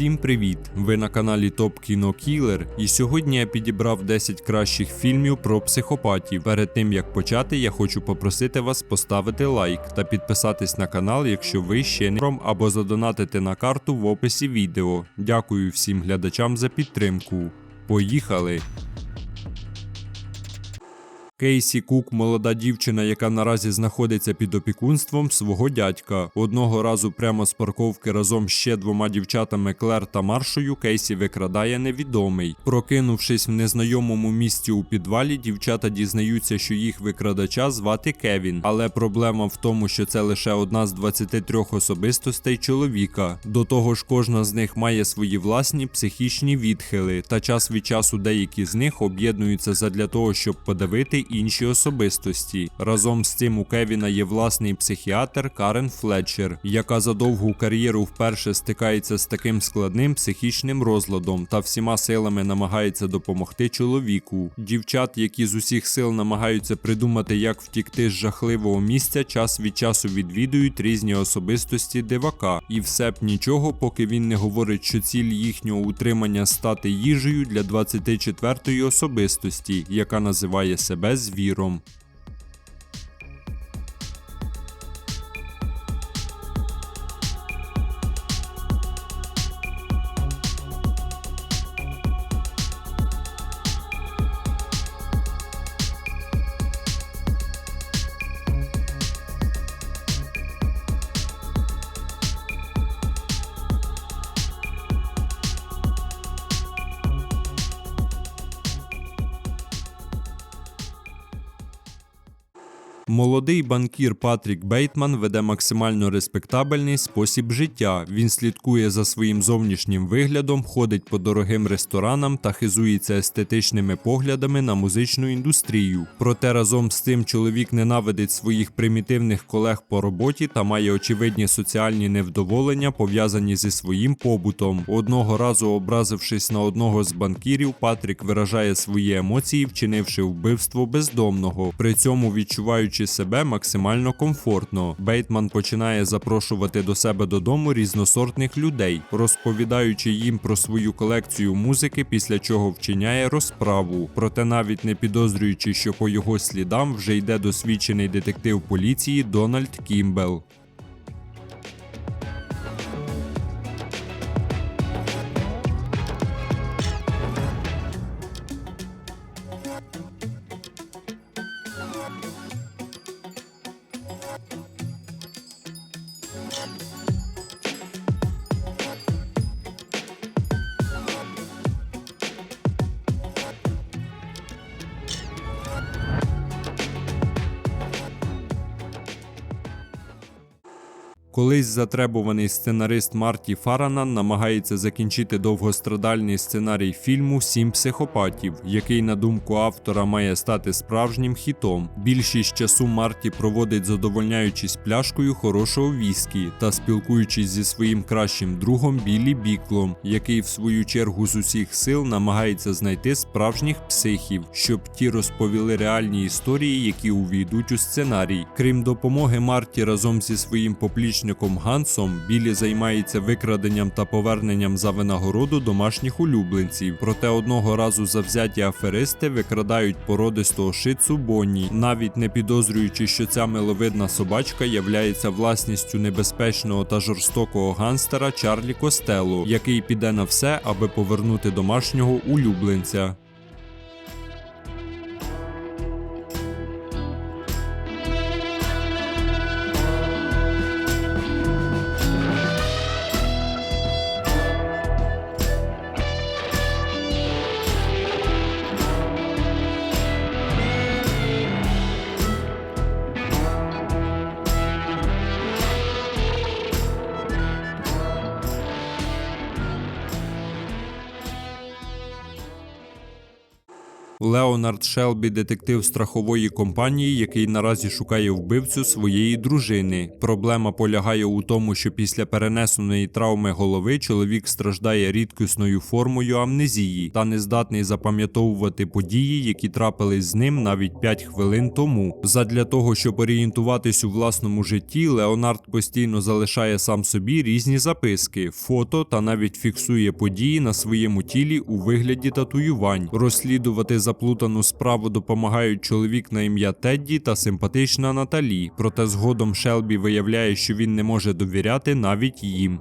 Всім привіт! Ви на каналі Топ Кіно Кілер, і сьогодні я підібрав 10 кращих фільмів про психопатів. Перед тим як почати, я хочу попросити вас поставити лайк та підписатись на канал, якщо ви ще не ром, або задонатити на карту в описі відео. Дякую всім глядачам за підтримку. Поїхали! Кейсі Кук молода дівчина, яка наразі знаходиться під опікунством свого дядька. Одного разу прямо з парковки разом з ще двома дівчатами Клер та Маршою Кейсі викрадає невідомий. Прокинувшись в незнайомому місці у підвалі, дівчата дізнаються, що їх викрадача звати Кевін. Але проблема в тому, що це лише одна з 23 особистостей чоловіка. До того ж, кожна з них має свої власні психічні відхили, та час від часу деякі з них об'єднуються задля того, щоб подавити інші особистості. Разом з цим у Кевіна є власний психіатр Карен Флетчер, яка за довгу кар'єру вперше стикається з таким складним психічним розладом та всіма силами намагається допомогти чоловіку. Дівчат, які з усіх сил намагаються придумати, як втікти з жахливого місця, час від часу відвідують різні особистості дивака, і все б нічого, поки він не говорить, що ціль їхнього утримання стати їжею для 24-ї особистості, яка називає себе звіром. Молодий банкір Патрік Бейтман веде максимально респектабельний спосіб життя. Він слідкує за своїм зовнішнім виглядом, ходить по дорогим ресторанам та хизується естетичними поглядами на музичну індустрію. Проте разом з цим чоловік ненавидить своїх примітивних колег по роботі та має очевидні соціальні невдоволення, пов'язані зі своїм побутом. Одного разу, образившись на одного з банкірів, Патрік виражає свої емоції, вчинивши вбивство бездомного. При цьому відчуваючи себе максимально комфортно. Бейтман починає запрошувати до себе додому різносортних людей, розповідаючи їм про свою колекцію музики, після чого вчиняє розправу. Проте навіть не підозрюючи, що по його слідам вже йде досвідчений детектив поліції Дональд Кімбел. Колись затребуваний сценарист Марті Фаранан намагається закінчити довгострадальний сценарій фільму Сім психопатів, який, на думку автора, має стати справжнім хітом. Більшість часу Марті проводить задовольняючись пляшкою хорошого віскі та спілкуючись зі своїм кращим другом Біллі Біклом, який в свою чергу з усіх сил намагається знайти справжніх психів, щоб ті розповіли реальні історії, які увійдуть у сценарій. Крім допомоги Марті разом зі своїм поплічником Гансом, Білі займається викраденням та поверненням за винагороду домашніх улюбленців. Проте одного разу завзяті аферисти викрадають породистого шицу Бонні, навіть не підозрюючи, що ця миловидна собачка являється власністю небезпечного та жорстокого ганстера Чарлі Костелло, який піде на все, аби повернути домашнього улюбленця. Леонард Шелбі детектив страхової компанії, який наразі шукає вбивцю своєї дружини. Проблема полягає у тому, що після перенесеної травми голови чоловік страждає рідкісною формою амнезії та не здатний запам'ятовувати події, які трапились з ним навіть 5 хвилин тому. Задля того, щоб орієнтуватись у власному житті, Леонард постійно залишає сам собі різні записки, фото та навіть фіксує події на своєму тілі у вигляді татуювань. Розслідувати заплутану справу допомагають чоловік на ім'я Тедді та симпатична Наталі. Проте згодом Шелбі виявляє, що він не може довіряти навіть їм.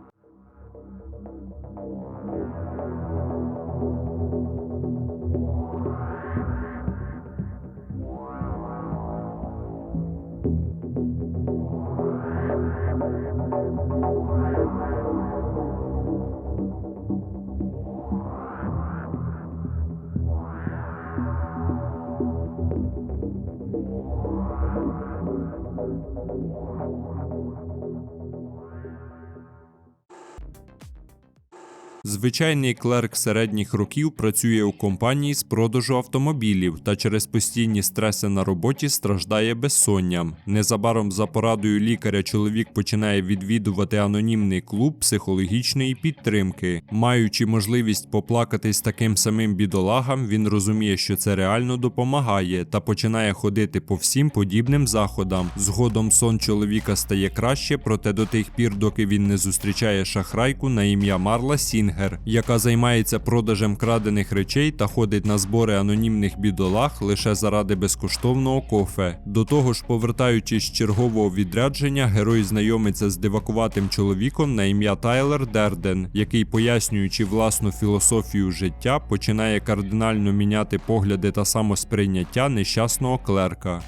Звичайний клерк середніх років працює у компанії з продажу автомобілів та через постійні стреси на роботі страждає безсонням. Незабаром за порадою лікаря чоловік починає відвідувати анонімний клуб психологічної підтримки. Маючи можливість поплакатись таким самим бідолагам, він розуміє, що це реально допомагає та починає ходити по всім подібним заходам. Згодом сон чоловіка стає краще, проте до тих пір, доки він не зустрічає шахрайку на ім'я Марла Сінгер, яка займається продажем крадених речей та ходить на збори анонімних бідолах лише заради безкоштовного кофе. До того ж, повертаючись з чергового відрядження, герой знайомиться з дивакуватим чоловіком на ім'я Тайлер Дерден, який, пояснюючи власну філософію життя, починає кардинально міняти погляди та самосприйняття нещасного клерка.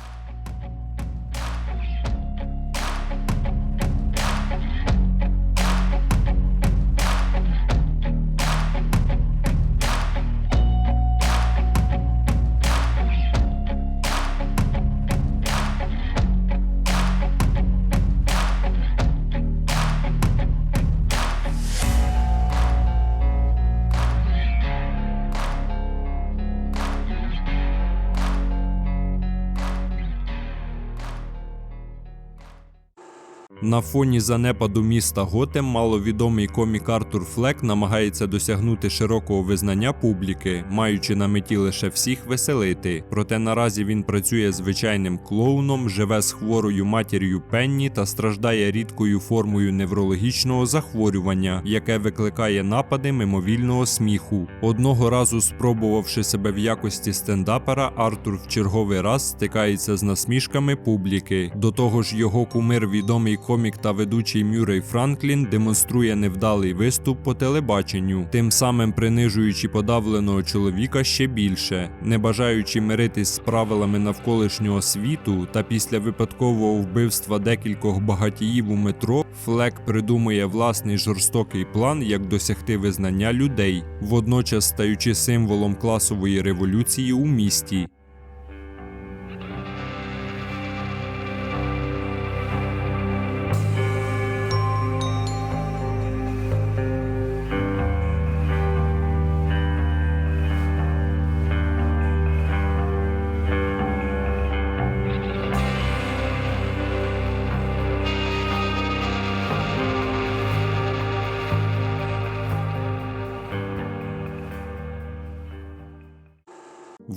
На фоні занепаду міста Готем маловідомий комік Артур Флек намагається досягнути широкого визнання публіки, маючи на меті лише всіх веселити. Проте наразі він працює звичайним клоуном, живе з хворою матір'ю Пенні та страждає рідкою формою неврологічного захворювання, яке викликає напади мимовільного сміху. Одного разу спробувавши себе в якості стендапера, Артур в черговий раз стикається з насмішками публіки. До того ж, його кумир відомий комік та ведучий Мюррей Франклін демонструє невдалий виступ по телебаченню, тим самим принижуючи подавленого чоловіка ще більше, не бажаючи миритись з правилами навколишнього світу та після випадкового вбивства декількох багатіїв у метро, Флек придумує власний жорстокий план, як досягти визнання людей, водночас стаючи символом класової революції у місті.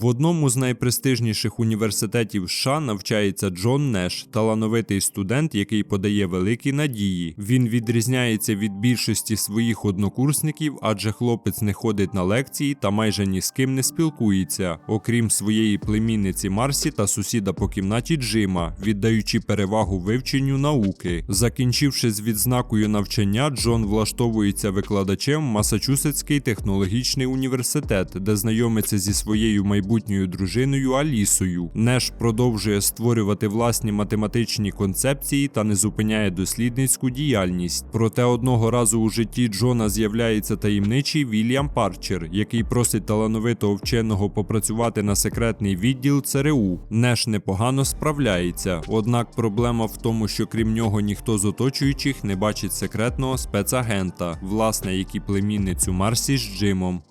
В одному з найпрестижніших університетів США навчається Джон Неш, талановитий студент, який подає великі надії. Він відрізняється від більшості своїх однокурсників, адже хлопець не ходить на лекції та майже ні з ким не спілкується, окрім своєї племінниці Марсі та сусіда по кімнаті Джима, віддаючи перевагу вивченню науки. Закінчивши з відзнакою навчання, Джон влаштовується викладачем Масачусетський технологічний університет, де знайомиться зі своєю майбутньою дружиною Алісою. Неш продовжує створювати власні математичні концепції та не зупиняє дослідницьку діяльність. Проте одного разу у житті Джона з'являється таємничий Вільям Парчер, який просить талановитого вченого попрацювати на секретний відділ ЦРУ. Неш непогано справляється, однак проблема в тому, що крім нього ніхто з оточуючих не бачить секретного спецагента, власне, як і племінницю Марсі з Джимом.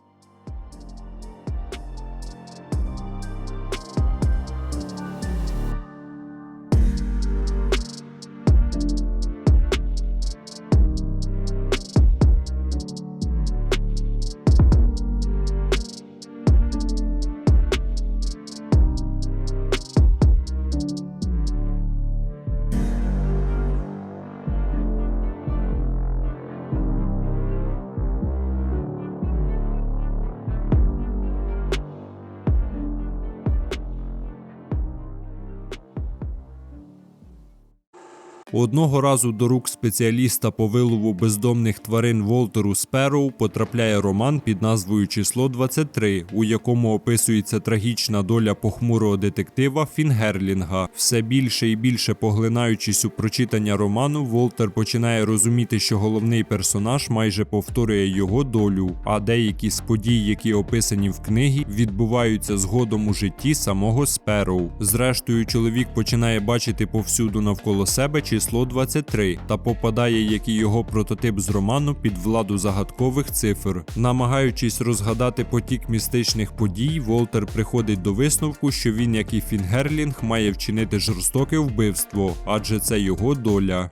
Одного разу до рук спеціаліста по вилову бездомних тварин Волтеру Спероу потрапляє роман під назвою Число 23, у якому описується трагічна доля похмурого детектива Фінгерлінга. Все більше і більше поглинаючись у прочитання роману, Волтер починає розуміти, що головний персонаж майже повторює його долю, а деякі з подій, які описані в книгі, відбуваються згодом у житті самого Спероу. Зрештою, чоловік починає бачити повсюду навколо себе число 23 та попадає, як і його прототип з роману, під владу загадкових цифр. Намагаючись розгадати потік містичних подій, Волтер приходить до висновку, що він, як і Фінгерлінг, має вчинити жорстоке вбивство, адже це його доля.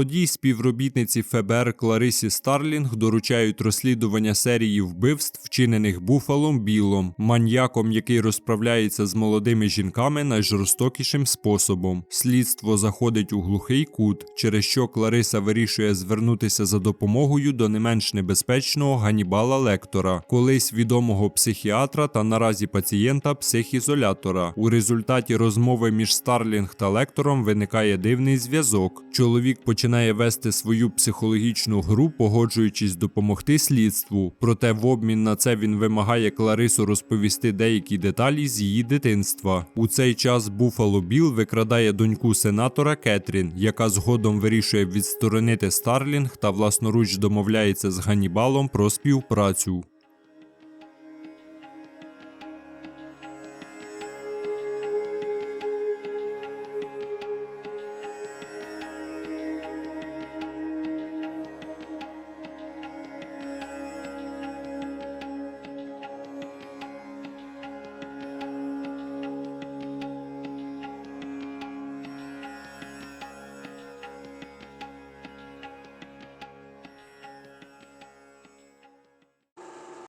Молодій співробітниці ФБР Кларисі Старлінг доручають розслідування серії вбивств, вчинених Буфалом Білом, маньяком, який розправляється з молодими жінками найжорстокішим способом. Слідство заходить у глухий кут, через що Клариса вирішує звернутися за допомогою до не менш небезпечного Ганібала Лектора, колись відомого психіатра та наразі пацієнта психізолятора. У результаті розмови між Старлінг та Лектором виникає дивний зв'язок. Чоловік починає вести свою психологічну гру, погоджуючись допомогти слідству. Проте в обмін на це він вимагає Кларису розповісти деякі деталі з її дитинства. У цей час Буфало Біл викрадає доньку сенатора Кетрін, яка згодом вирішує відсторонити Старлінг та власноруч домовляється з Ганібалом про співпрацю.